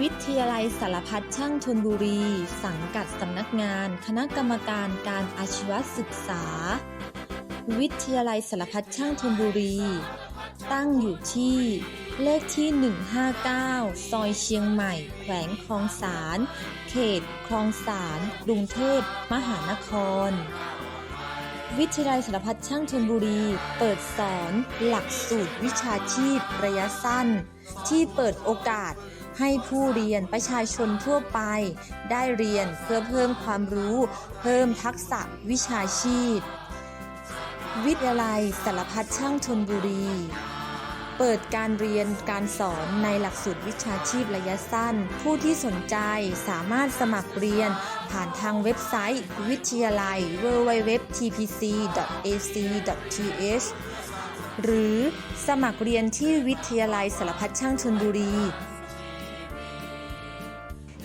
วิทยาลัยสารพัดช่างชนบุรี สังกัดสำนักงาน คณะกรรมการการอาชีวศึกษา วิทยาลัยสารพัดช่างชนบุรี ตั้งอยู่ที่เลขที่ 159 ซอยเชียงใหม่ แขวงคลองสาร เขต คลองสารกรุงเทพ มหานคร วิทยาลัยสารพัดช่างชนบุรี เปิดสอน หลักสูตรวิชาชีพระยะสั้น ที่เปิดโอกาส ให้ผู้เรียนประชาชนทั่วไป ได้เรียนเพื่อเพิ่มความรู้ เพิ่มทักษะวิชาชีพ วิทยาลัยสารพัดช่างชนบุรี เปิดการเรียนการสอนในหลักสูตรวิชาชีพระยะสั้น ผู้ที่สนใจสามารถสมัครเรียนผ่านทางเว็บไซต์ วิทยาลัย www.tpc.ac.th หรือสมัครเรียนที่วิทยาลัยสารพัดช่างชนบุรี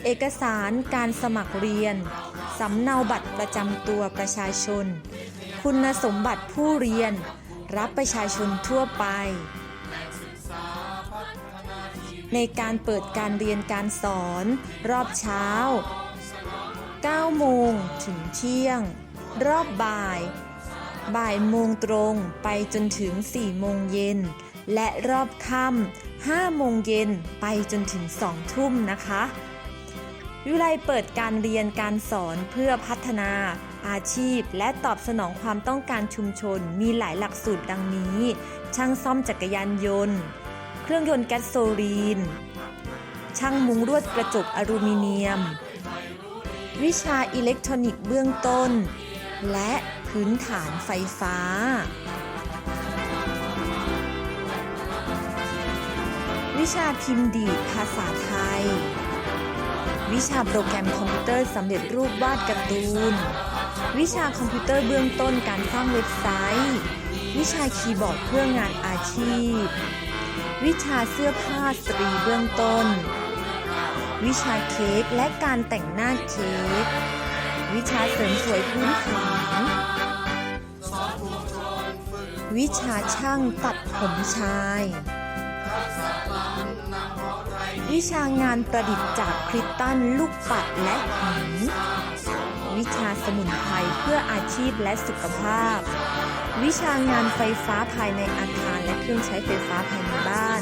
เอกสารการสมัครเรียน สำเนาบัตรประจำตัวประชาชน คุณสมบัติผู้เรียน รับประชาชนทั่วไป ในการเปิดการเรียนการสอน รอบเช้า 9 โมงถึงเที่ยง รอบบ่าย บ่ายโมงตรงไปจนถึง 4 โมงเย็น และรอบค่ำ5โมงเย็นไปจนถึง 2 ทุ่มนะคะ วิไลเปิดการเรียนการสอนเพื่อพัฒนาอาชีพ และตอบสนองความต้องการชุมชน มีหลายหลักสูตรดังนี้ ช่างซ่อมจักรยานยนต์ เครื่องยนต์แก๊สโซลีน ช่างมุงลวดกระจกอลูมิเนียม วิชาอิเล็กทรอนิกส์เบื้องต้น และพื้นฐานไฟฟ้าวิชาพิมพ์ดีดภาษาไทย วิชาโปรแกรมคอมพิวเตอร์สำเร็จรูปวาดการ์ตูน วิชาคอมพิวเตอร์เบื้องต้นการสร้างเว็บไซต์ วิชาคีย์บอร์ดเพื่องานอาชีพ วิชาเสื้อผ้าสตรีเบื้องต้น วิชาเค้กและการแต่งหน้าเค้ก วิชาเสริมสวยพื้นฐานวิชาช่างตัดผมชาย วิชางานประดิษฐ์จากคริสตัลลูกปัดและหิน วิชาสมุนไพรเพื่ออาชีพและสุขภาพ วิชางานไฟฟ้าภายในอาคารและเครื่องใช้ไฟฟ้าภายในบ้าน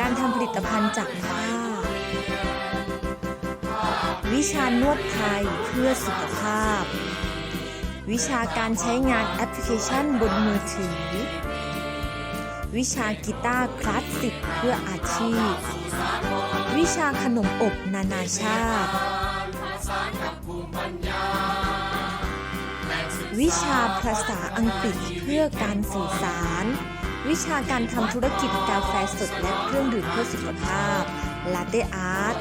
การทำผลิตภัณฑ์จากผ้า วิชานวดไทยเพื่อสุขภาพ วิชาการใช้งานแอปพลิเคชันบนมือถือ วิชากีตาร์คลาสสิกเพื่ออาชีพ วิชาขนมอบนานาชาติ วิชาภาษาอังกฤษเพื่อการสื่อสาร วิชาการทำธุรกิจกาแฟสดและเครื่องดื่มเพื่อสุขภาพลาเต้อาร์ต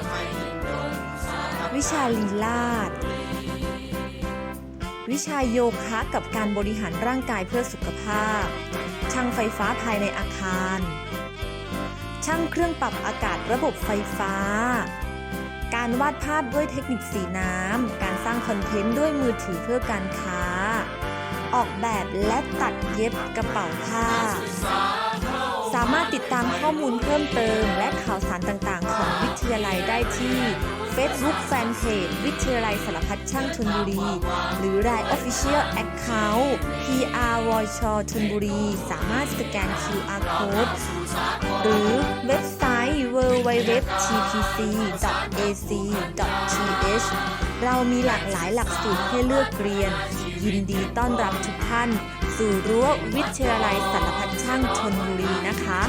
วิชาลีลาดวิชาโยคะกับการบริหารร่างกายเพื่อสุขภาพ ช่างไฟฟ้าภายในอาคาร ช่างเครื่องปรับอากาศระบบไฟฟ้า การวาดภาพด้วยเทคนิคสีน้ำ การสร้างคอนเทนต์ด้วยมือถือเพื่อการค้า ออกแบบและตัดเย็บกระเป๋าผ้า สามารถติดตามข้อมูลเพิ่มเติม และข่าวสารต่างๆ ของวิทยาลัยได้ที่ Facebook Fanpage วิทยาลัยสารพัดช่างชนบุรี หรือ Line Official Account PR w o c h ชนบุรี สามารถสแกน QR Code หรือเว็บไซต์ www.tpc.ac.th เรามีหลากหลายหลักสูตรให้เลือกเรียน ยินดีต้อนรับทุกท่าน สู่รั้ววิทยาลัยสารพัดช่างชนบุรีนะคะ